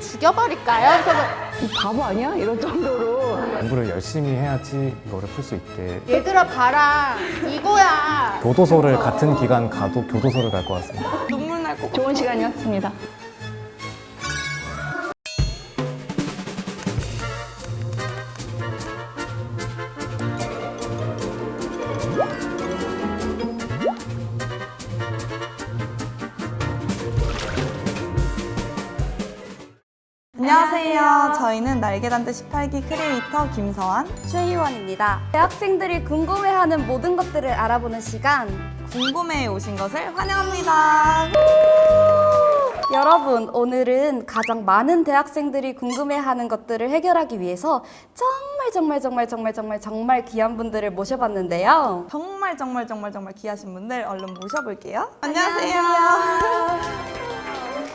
죽여버릴까요? 그래서 이 바보 아니야? 이럴 정도로 공부를 열심히 해야지 이거를 풀 수 있게 얘들아 봐라 이거야. 교도소를 같은 기간 가도 교도소를 갈 것 같습니다. 눈물 날 것. 좋은 시간이었습니다. 저희는 날개단대 18기 크리에이터 김서환. 최희원입니다. 대학생들이 궁금해하는 모든 것들을 알아보는 시간. 궁금해 오신 것을 환영합니다. 여러분, 오늘은 가장 많은 대학생들이 궁금해하는 것들을 해결하기 위해서 정말 정말 정말 정말 정말 정말 귀한 분들을 모셔봤는데요. 정말 정말 정말 정말 귀하신 분들 얼른 모셔볼게요. 안녕하세요.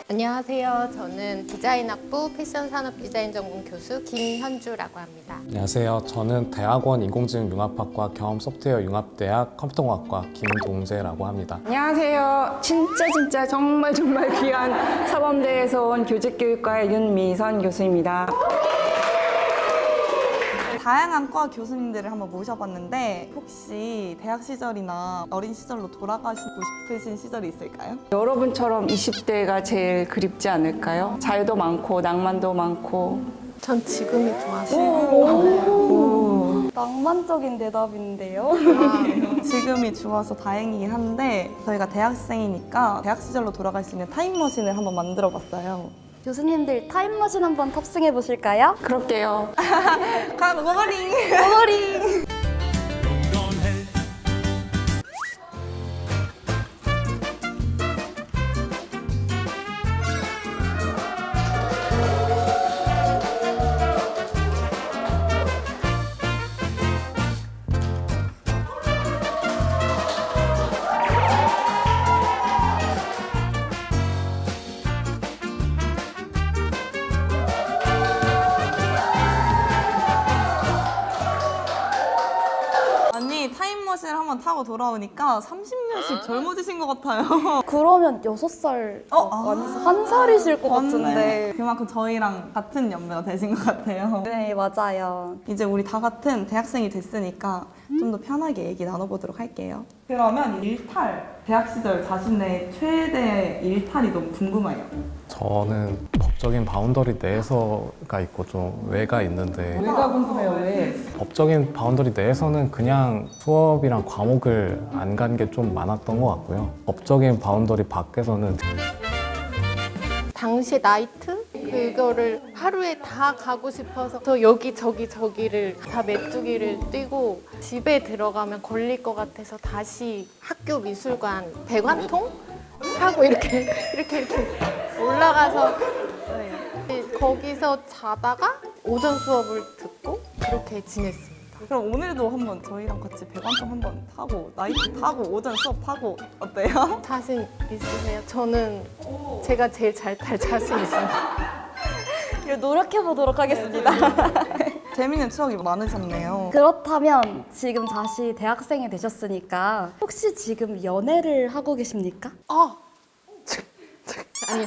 안녕하세요. 저는 디자인학부 패션산업 디자인 전공 교수 김현주라고 합니다. 안녕하세요. 저는 대학원 인공지능 융합학과 경험 소프트웨어 융합대학 컴퓨터공학과 김동재라고 합니다. 안녕하세요. 진짜 진짜 정말 정말 귀한 사범대에서 온 교직교육과의 윤미선 교수입니다. 다양한 과 교수님들을 한번 모셔봤는데 혹시 대학 시절이나 어린 시절로 돌아가시고 싶으신 시절이 있을까요? 여러분처럼 20대가 제일 그립지 않을까요? 자유도 많고 낭만도 많고 전 지금이 좋아서. 낭만적인 대답인데요. 지금이 좋아서 다행이긴 한데 저희가 대학생이니까 대학 시절로 돌아갈 수 있는 타임머신을 한번 만들어 봤어요. 교수님들 타임머신 한번 탑승해 보실까요? 그럴게요. 가 고고링! 고고링! 타임머신을 한번 타고 돌아오니까 30년씩 젊어지신 것 같아요. 그러면 6살 어? 아. 아니서 한 살이실 것 같은데. 그만큼 저희랑 같은 연배가 되신 것 같아요. 네, 맞아요. 이제 우리 다 같은 대학생이 됐으니까 좀 더 편하게 얘기 나눠보도록 할게요. 그러면 일탈 대학 시절 자신의 최대 일탈이 너무 궁금해요. 저는 법적인 바운더리 내에서가 있고 좀 외가 있는데 왜가 궁금해요, 왜? 법적인 바운더리 내에서는 그냥 수업이랑 과목을 안 간 게 좀 많았던 것 같고요. 법적인 바운더리 밖에서는 당시에 나이트 그거를 하루에 다 가고 싶어서 저 여기 저기 저기를 다 메뚜기를 뛰고 집에 들어가면 걸릴 것 같아서 다시 학교 미술관 배관통 하고 이렇게 이렇게 이렇게 올라가서 네. 거기서 자다가 오전 수업을 듣고 그렇게 지냈습니다. 그럼 오늘도 한번 저희랑 같이 배관점 한번 타고 나이트 타고 오전 수업 타고 어때요? 자신 있으세요? 저는 제가 제일 잘 탈 자신 있습니다. 노력해 보도록 하겠습니다. 재밌는 추억이 많으셨네요. 그렇다면 지금 다시 대학생이 되셨으니까 혹시 지금 연애를 하고 계십니까? 아, 아니,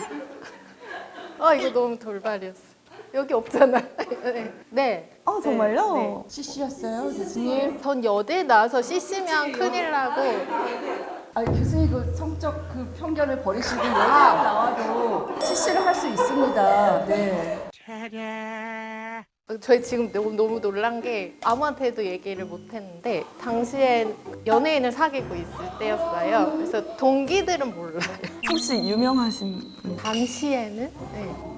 아 이거 너무 돌발이었어. 여기 없잖아. 네. 네. 아 정말요? CC였어요, 교수님? 전 여대 나와서 CC면 큰일 나고 아, 교수님 그 성적 그 편견을 버리시고 여기 나와도 CC를 할 수 있습니다. 네. 저희 지금 너무, 너무 놀란 게 아무한테도 얘기를 못 했는데 당시엔 연예인을 사귀고 있을 때였어요. 그래서 동기들은 몰라요. 혹시 유명하신 분? 당시에는 네.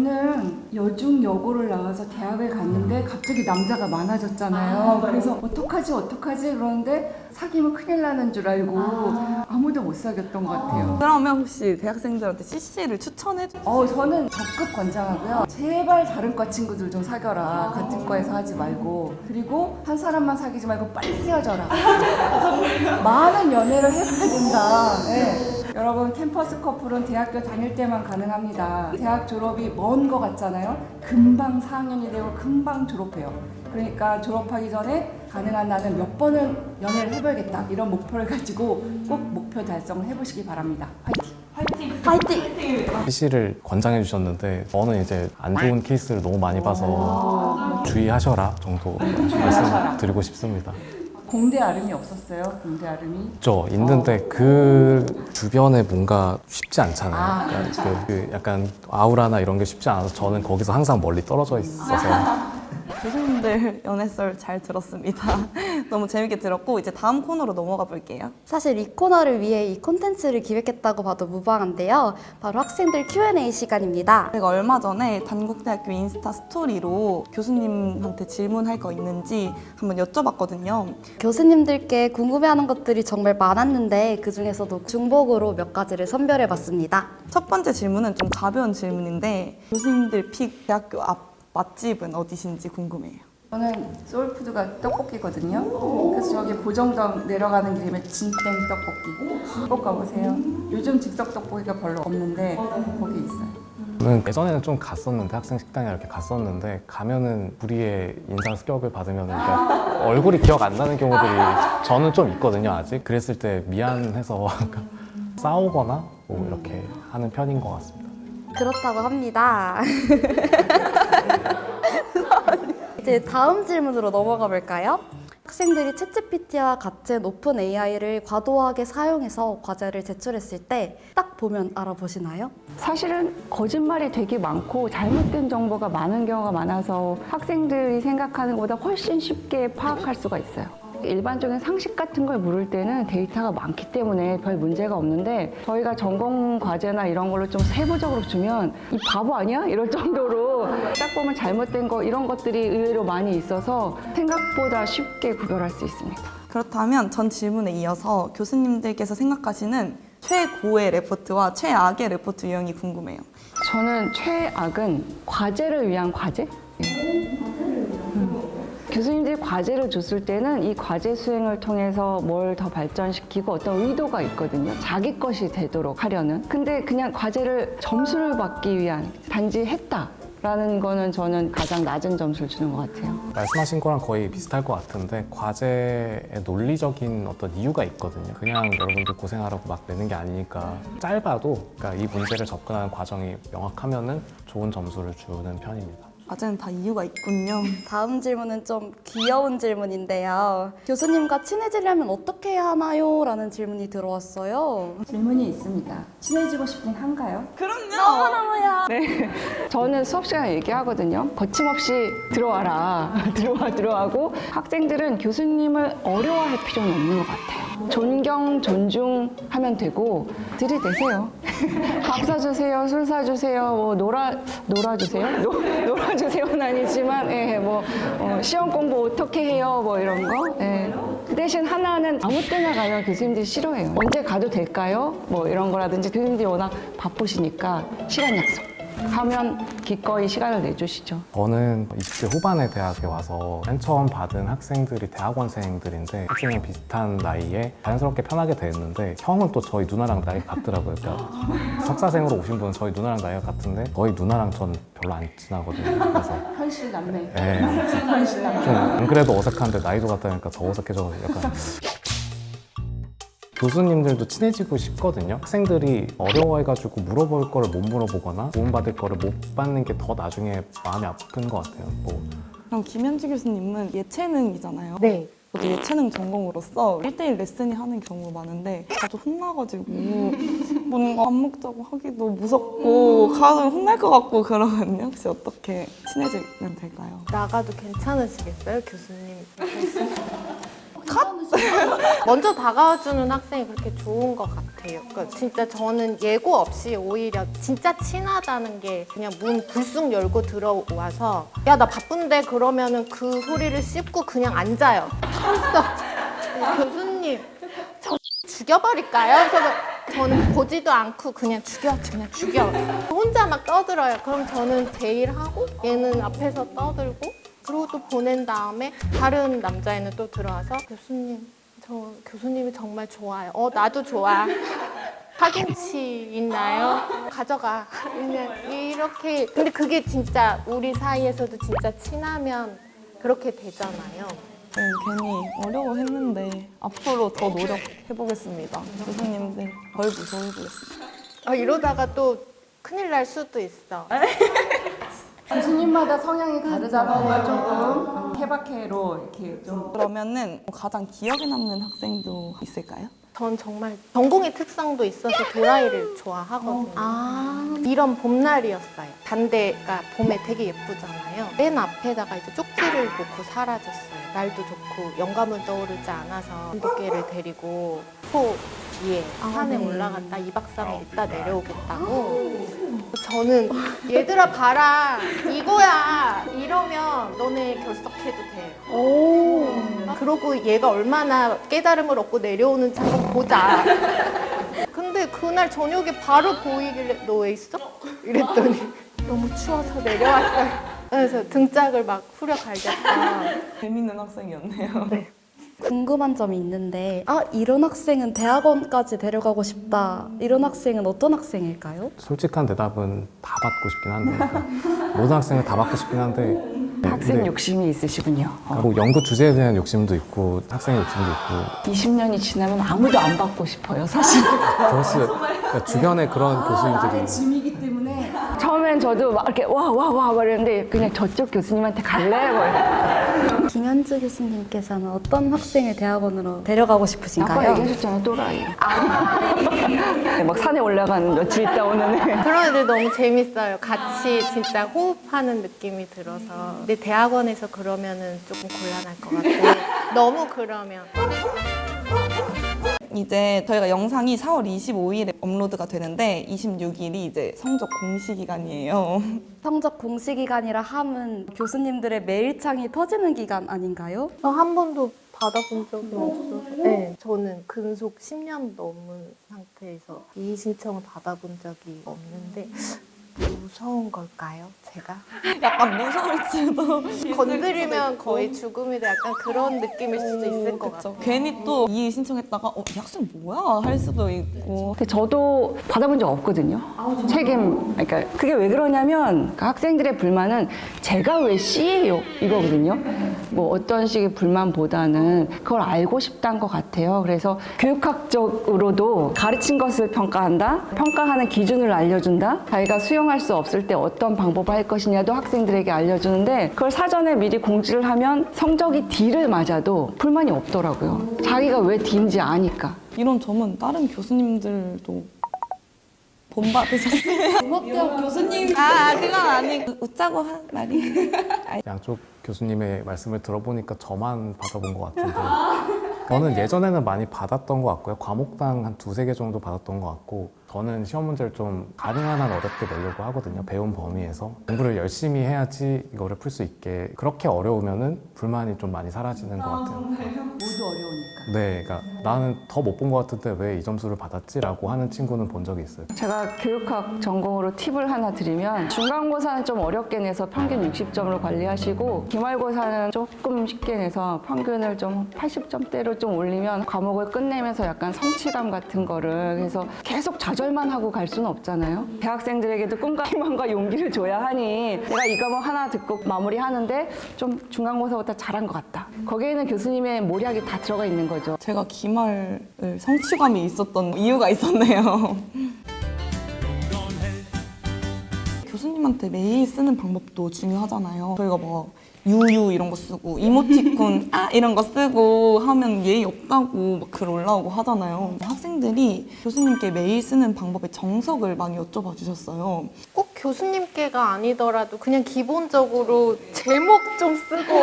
저는 여중 여고를 나와서 대학을 갔는데 갑자기 남자가 많아졌잖아요. 그래서 어떡하지 어떡하지 그러는데 사귀면 큰일 나는 줄 알고 아 무도 못 사귀었던 것 같아요. 그러면 혹시 대학생들한테 CC를 추천해 주 어, 저는 적극 권장하고요. 제발 다른 과 친구들 좀 사겨라. 같은 과에서 하지 말고. 그리고 한 사람만 사귀지 말고 빨리 헤어져라. 많은 연애를 해봐야 된다. 네. 여러분, 캠퍼스 커플은 대학교 다닐 때만 가능합니다. 대학 졸업이 먼 거 같잖아요. 금방 4학년이 되고 금방 졸업해요. 그러니까 졸업하기 전에 가능한 나는 몇 번은 연애를 해봐야겠다. 이런 목표를 가지고 꼭 목표 달성을 해보시기 바랍니다. 화이팅! 파이팅! CC를 권장해 주셨는데 저는 이제 안 좋은 케이스를 너무 많이 봐서 주의하셔라 정도 말씀드리고 싶습니다. 공대 아름이 없었어요. 공대 아름이. 저 있는데 그 주변에 뭔가 쉽지 않잖아요. 그러니까 그, 그 약간 아우라나 이런 게 쉽지 않아서 저는 거기서 항상 멀리 떨어져 있어서 교수님들 연애썰 잘 들었습니다. 너무 재밌게 들었고 이제 다음 코너로 넘어가 볼게요. 사실 이 코너를 위해 이 콘텐츠를 기획했다고 봐도 무방한데요. 바로 학생들 Q&A 시간입니다. 제가 얼마 전에 단국대학교 인스타 스토리로 교수님한테 질문할 거 있는지 한번 여쭤봤거든요. 교수님들께 궁금해하는 것들이 정말 많았는데 그 중에서도 중복으로 몇 가지를 선별해봤습니다. 첫 번째 질문은 좀 가벼운 질문인데 교수님들 픽 대학교 앞 맛집은 어디신지 궁금해요. 저는 소울푸드가 떡볶이거든요. 그래서 저기 보정동 내려가는 길에 진땡 떡볶이 꼭 가보세요. 요즘 즉석 떡볶이가 별로 없는데 거기 있어요. 저는 예전에는 좀 갔었는데 학생 식당에 이렇게 갔었는데 가면은 우리의 인상 습격을 받으면 이렇게 얼굴이 기억 안 나는 경우들이 저는 좀 있거든요 아직 그랬을 때 미안해서 싸우거나 뭐 이렇게 하는 편인 것 같습니다. 그렇다고 합니다. 이제 다음 질문으로 넘어가 볼까요? 학생들이 챗GPT와 같은 오픈 AI를 과도하게 사용해서 과제를 제출했을 때 딱 보면 알아보시나요? 사실은 거짓말이 되게 많고 잘못된 정보가 많은 경우가 많아서 학생들이 생각하는 것보다 훨씬 쉽게 파악할 수가 있어요. 일반적인 상식 같은 걸 물을 때는 데이터가 많기 때문에 별 문제가 없는데 저희가 전공 과제나 이런 걸로 좀 세부적으로 주면 이 바보 아니야? 이럴 정도로 딱 보면 잘못된 거 이런 것들이 의외로 많이 있어서 생각보다 쉽게 구별할 수 있습니다. 그렇다면 전 질문에 이어서 교수님들께서 생각하시는 최고의 레포트와 최악의 레포트 유형이 궁금해요. 저는 최악은 과제를 위한 과제? 음. 교수님들이 과제를 줬을 때는 이 과제 수행을 통해서 뭘 더 발전시키고 어떤 의도가 있거든요. 자기 것이 되도록 하려는. 근데 그냥 과제를 점수를 받기 위한 단지 했다. 라는 거는 저는 가장 낮은 점수를 주는 것 같아요. 말씀하신 거랑 거의 비슷할 것 같은데 과제의 논리적인 어떤 이유가 있거든요. 그냥 여러분들 고생하라고 막 내는 게 아니니까 짧아도 그러니까 이 문제를 접근하는 과정이 명확하면은 좋은 점수를 주는 편입니다. 과제는 다 이유가 있군요. 다음 질문은 좀 귀여운 질문인데요. 교수님과 친해지려면 어떻게 해야 하나요? 라는 질문이 들어왔어요. 질문이 있습니다. 친해지고 싶긴 한가요? 그럼요. 저는 수업 시간에 얘기하거든요. 거침없이 들어와라. 들어와, 들어가고 학생들은 교수님을 어려워할 필요는 없는 것 같아요. 존경, 존중하면 되고 들이대세요. 밥 사주세요, 술 사주세요, 뭐 놀아 놀아주세요, 노, 놀아 주세요는 아니지만, 예, 뭐 어, 시험 공부 어떻게 해요, 뭐 이런 거. 예. 그 대신 하나는 아무 때나 가면 교수님들이 싫어해요. 언제 가도 될까요? 뭐 이런 거라든지 교수님들이 워낙 바쁘시니까 시간 약속. 하면 기꺼이 시간을 내주시죠. 저는 20대 후반의 대학에 와서 맨 처음 받은 학생들이 대학원생들인데 학생이 비슷한 나이에 자연스럽게 편하게 됐는데 형은 또 저희 누나랑 나이가 같더라고요. 그러니까 석사생으로 오신 분은 저희 누나랑 나이가 같은데 저희 누나랑 전 별로 안 친하거든요. 그래서 현실 남매. 예, 현실 남매. 좀안 그래도 어색한데 나이도 같다니까 더 어색해져서 약간 교수님들도 친해지고 싶거든요. 학생들이 어려워해가지고 물어볼 거를 못 물어보거나 도움받을 거를 못 받는 게 더 나중에 마음이 아픈 것 같아요. 뭐 그럼 김현지 교수님은 예체능이잖아요. 네. 저도 예체능 전공으로서 1대1 레슨이 하는 경우가 많은데 자주 혼나가지고 뭔가 밥 먹자고 하기도 무섭고 가서 혼날 것 같고 그러거든요. 혹시 어떻게 친해지면 될까요? 나가도 괜찮으시겠어요, 교수님? 먼저 다가와주는 학생이 그렇게 좋은 것 같아요. 그러니까 진짜 저는 예고 없이 오히려 진짜 친하다는 게 그냥 문 불쑥 열고 들어와서 야 나 바쁜데 그러면은 그 소리를 씹고 그냥 앉아요. 벌써 교수님 저 죽여버릴까요? 저는 보지도 않고 그냥 죽여 그냥 죽여 혼자 막 떠들어요. 그럼 저는 제일 하고 얘는 앞에서 떠들고 그리고 또 보낸 다음에 다른 남자애는 또 들어와서 교수님 저 교수님이 정말 좋아요. 어 나도 좋아. 파김치 있나요? 가져가. 그냥 이렇게 근데 그게 진짜 우리 사이에서도 진짜 친하면 그렇게 되잖아요. 네, 괜히 어려워 했는데 앞으로 더 노력해 보겠습니다. 교수님들 덜 무서워해 보겠습니다. 아, 이러다가 또 큰일 날 수도 있어. 교수님마다 성향이 다르잖아요. 조금 케바케로 이렇게 좀 그러면은 가장 기억에 남는 학생도 있을까요? 전 정말 전공의 특성도 있어서 도라이를 좋아하거든요. 아, 이런 봄날이었어요. 단대가 봄에 되게 예쁘잖아요. 맨 앞에다가 이제 쪽지를 놓고 사라졌어요. 날도 좋고 영감은 떠오르지 않아서 운동계를 데리고 포 뒤에 산에 올라갔다 2박 3일 있다 내려오겠다고. 저는 얘들아 봐라 이거야 이러면 너네 결석해도 돼. 오. 그러고 얘가 얼마나 깨달음을 얻고 내려오는지 한번 보자. 근데 그날 저녁에 바로 보이길래 너 왜 있어? 이랬더니 너무 추워서 내려왔어요. 그래서 등짝을 막 후려 갈겼다. 재밌는 학생이었네요. 궁금한 점이 있는데 아 이런 학생은 대학원까지 데려가고 싶다. 이런 학생은 어떤 학생일까요? 솔직한 대답은 다 받고 싶긴 한데 모든 학생을 다 받고 싶긴 한데 네, 학생 근데 욕심이 있으시군요. 어. 뭐 연구 주제에 대한 욕심도 있고 학생의 욕심도 있고 20년이 지나면 아무도 안 받고 싶어요, 사실. 수 그러니까 주변에 그런 교수님들이 짐이기 때문에 처음엔 저도 막 이렇게 와, 와, 와, 말했는데 그냥 저쪽 교수님한테 갈래? 뭐 이렇게. 김현주 교수님께서는 어떤 학생을 대학원으로 데려가고 아까 싶으신가요? 얘기하셨잖아요, 또라이. 네, 막 산에 올라가는 며칠 있다 오는 애. 그런 애들 너무 재밌어요. 같이 진짜 호흡하는 느낌이 들어서. 근데 대학원에서 그러면은 조금 곤란할 것 같아요. 너무 그러면. 이제 저희가 영상이 4월 25일에 업로드가 되는데 26일이 이제 성적 공시 기간이에요. 성적 공시 기간이라 함은 교수님들의 메일창이 터지는 기간 아닌가요? 저 한 번도 받아본 적이 없어서. 네, 저는 근속 10년 넘은 상태에서 이의 신청을 받아본 적이 없는데 무서운 걸까요, 제가? 약간 무서울지도. 건드리면 거의 죽음이 돼 약간 그런 느낌일 수도 있을 것 그쵸. 같아요. 괜히 또 이의 신청했다가 어, 이 학생 뭐야? 할 수도 있고. 근데 저도 받아본 적 없거든요. 책임. 그러니까 그게 왜 그러냐면 그 학생들의 불만은 제가 왜 C예요? 이거거든요. 뭐 어떤 식의 불만보다는 그걸 알고 싶다는 것 같아요. 그래서 교육학적으로도 가르친 것을 평가한다. 평가하는 기준을 알려준다. 자기가 수용 할 수 없을 때 어떤 방법을 할 것이냐도 학생들에게 알려주는데 그걸 사전에 미리 공지를 하면 성적이 D를 맞아도 불만이 없더라고요. 자기가 왜 D인지 아니까. 이런 점은 다른 교수님들도 본받으셨어요? 종합대학 교수님 아, 그건 아니고 웃자고 한 말이. 양쪽 교수님의 말씀을 들어보니까 저만 받아본 것 같은데 저는 예전에는 많이 받았던 것 같고요. 과목당 한 두세 개 정도 받았던 것 같고 저는 시험 문제를 좀 가능한 한 어렵게 내려고 하거든요. 배운 범위에서. 공부를 열심히 해야지 이거를 풀 수 있게. 그렇게 어려우면은 불만이 좀 많이 사라지는 것 같아요. 모두 어려 우니까. 네 그러니까 나는 더 못 본 것 같은데 왜 이 점수를 받았지라고 하는 친구는 본 적이 있어요 제가 교육학 전공으로 팁을 하나 드리면 중간고사는 좀 어렵게 내서 평균 60점으로 관리하시고 기말고사는 조금 쉽게 내서 평균을 좀 80점대로 좀 올리면 과목을 끝내면서 약간 성취감 같은 거를 그래서 계속 좌절만 하고 갈 수는 없잖아요. 대학생들에게도 꿈과 희망과 용기를 줘야 하니 내가 이 과목 하나 듣고 마무리하는데 좀 중간고사보다 잘한 것 같다. 거기에는 교수님의 모략이 다 들어가 있는 거죠. 제가 기말을 성취감이 있었던 이유가 있었네요. 교수님한테 메일 쓰는 방법도 중요하잖아요. 저희가 막 유유 이런 거 쓰고 이모티콘 아 이런 거 쓰고 하면 예의 없다고 막 글 올라오고 하잖아요. 학생들이 교수님께 메일 쓰는 방법의 정석을 많이 여쭤봐 주셨어요. 꼭 교수님께가 아니더라도 그냥 기본적으로 제목 좀 쓰고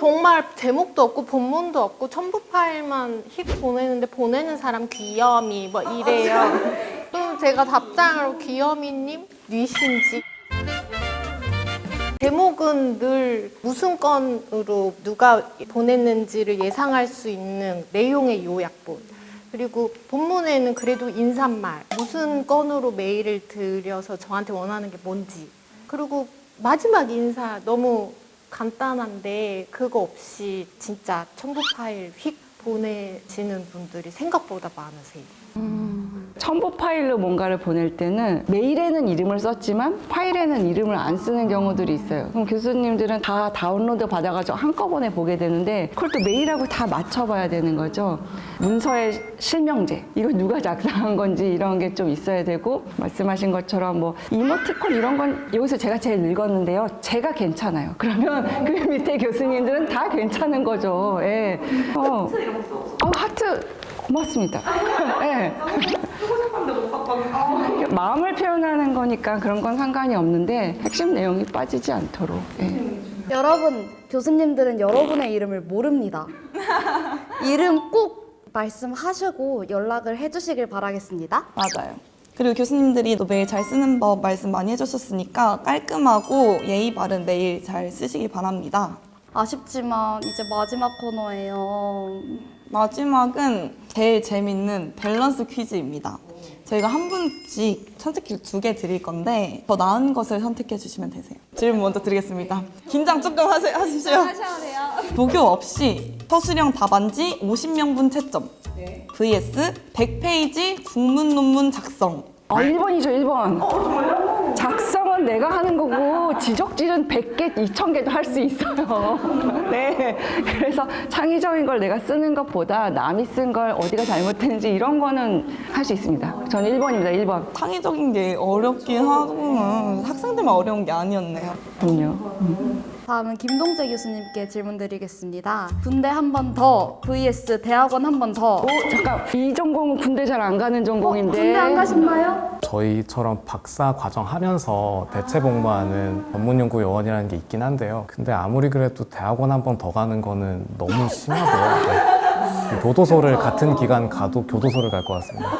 정말 제목도 없고 본문도 없고 첨부 파일만 휙 보내는데 보내는 사람 귀염이 뭐 이래요. 또 제가 답장으로 귀염이님 뉘신지 제목은 늘 무슨 건으로 누가 보냈는지를 예상할 수 있는 내용의 요약본. 그리고 본문에는 그래도 인사말, 무슨 건으로 메일을 드려서 저한테 원하는 게 뭔지. 그리고 마지막 인사 너무 간단한데 그거 없이 진짜 첨부 파일 휙 보내시는 분들이 생각보다 많으세요. 첨부 파일로 뭔가를 보낼 때는 메일에는 이름을 썼지만 파일에는 이름을 안 쓰는 경우들이 있어요. 그럼 교수님들은 다 다운로드 받아가지고 한꺼번에 보게 되는데 그걸 또 메일하고 다 맞춰봐야 되는 거죠. 문서의 실명제, 이거 누가 작성한 건지 이런 게 좀 있어야 되고 말씀하신 것처럼 뭐 이모티콘 이런 건 여기서 제가 제일 늙었는데요. 제가 괜찮아요. 그러면 그 밑에 교수님들은 다 괜찮은 거죠. 예. 어. 어, 하트 고맙습니다. 예. 마음을 표현하는 거니까 그런 건 상관이 없는데 핵심 내용이 빠지지 않도록. 예. 여러분, 교수님들은 여러분의 이름을 모릅니다. 이름 꼭 말씀하시고 연락을 해주시길 바라겠습니다. 맞아요. 그리고 교수님들이 또 메일 잘 쓰는 법 말씀 많이 해주셨으니까 깔끔하고 예의 바른 메일 잘 쓰시기 바랍니다. 아쉽지만 이제 마지막 코너예요. 마지막은 제일 재밌는 밸런스 퀴즈입니다. 저희가 한 분씩 선택지를 두 개 드릴 건데 더 나은 것을 선택해 주시면 되세요. 질문 먼저 드리겠습니다. 긴장 조금 하세, 하십시오. 하셔야 돼요. 도교 없이 서술형 답안지 50명분 채점 vs 100페이지 국문 논문 작성 아, 1번이죠, 1번. 작성 은 내가 하는 거고, 지적질은 100개, 2000개도 할 수 있어요. 네. 그래서 창의적인 걸 내가 쓰는 것보다 남이 쓴 걸 어디가 잘못했는지 이런 거는 할 수 있습니다. 저는 1번입니다, 1번. 창의적인 게 어렵긴 하지만 학생들만 어려운 게 아니었네요. 그럼요. 다음은 김동재 교수님께 질문 드리겠습니다. 군대 한 번 더 vs 대학원 한 번 더. 어, 잠깐. 이 전공은 군대 잘 안 가는 전공인데. 군대 안 가셨나요? 저희처럼 박사 과정 하면서 대체 복무하는 전문 연구 요원이라는 게 있긴 한데요. 근데 아무리 그래도 대학원 한 번 더 가는 거는 너무 심하고요. 네. 교도소를 같은 기간 가도 교도소를 갈 것 같습니다.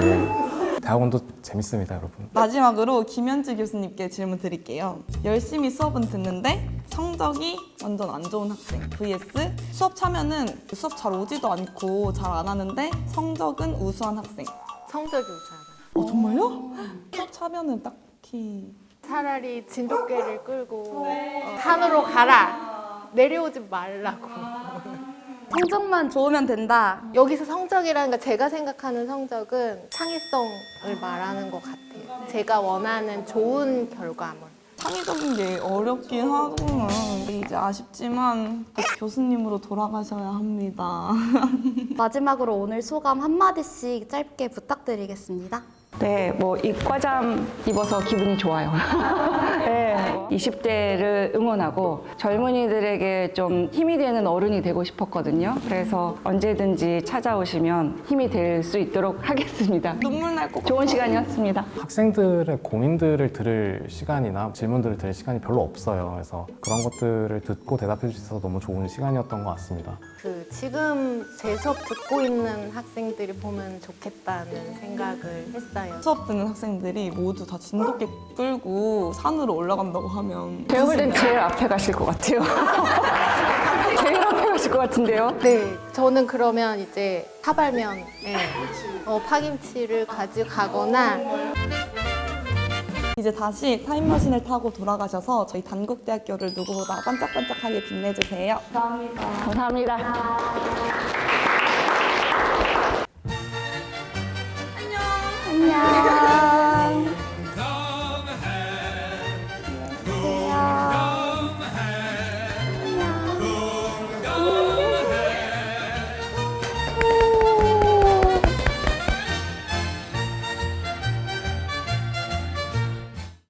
네. 대학원도 재밌습니다, 여러분. 마지막으로 김현지 교수님께 질문 드릴게요. 열심히 수업은 듣는데 성적이 완전 안 좋은 학생 vs 수업 차면은 수업 잘 오지도 않고 잘 안 하는데 성적은 우수한 학생. 성적이 우수하다. 어 정말요? 수업 차면은 딱히 차라리 진돗개를 끌고 어, 산으로 가라. 내려오지 말라고. 성적만 좋으면 된다. 여기서 성적이라는 거 제가 생각하는 성적은 창의성을 말하는 것 같아요. 제가 원하는 좋은 결과물. 창의적인 게 어렵긴 하지만 이제 아쉽지만 교수님으로 돌아가셔야 합니다. 마지막으로 오늘 소감 한마디씩 짧게 부탁드리겠습니다. 네, 뭐 이과잠 입어서 기분이 좋아요. 네, 20대를 응원하고 젊은이들에게 좀 힘이 되는 어른이 되고 싶었거든요. 그래서 언제든지 찾아오시면 힘이 될 수 있도록 하겠습니다. 눈물 날 것 같아. 좋은 시간이었습니다. 학생들의 고민들을 들을 시간이나 질문들을 들을 시간이 별로 없어요. 그래서 그런 것들을 듣고 대답해 주셔서 너무 좋은 시간이었던 것 같습니다. 그 지금 제 수업 듣고 있는 학생들이 보면 좋겠다는 생각을 했어요. 수업 듣는 학생들이 모두 다 진돗개 끌고 산으로 올라간다고 하면 제가 볼땐 제일 앞에 가실 것 같아요. 제일 앞에 가실 것 같은데요. 네, 저는 그러면 이제 사발면, 예, 어, 파김치를 가져가거나 이제 다시 타임머신을 타고 돌아가셔서 저희 단국대학교를 누구보다 반짝반짝하게 빛내주세요. 감사합니다. 안녕.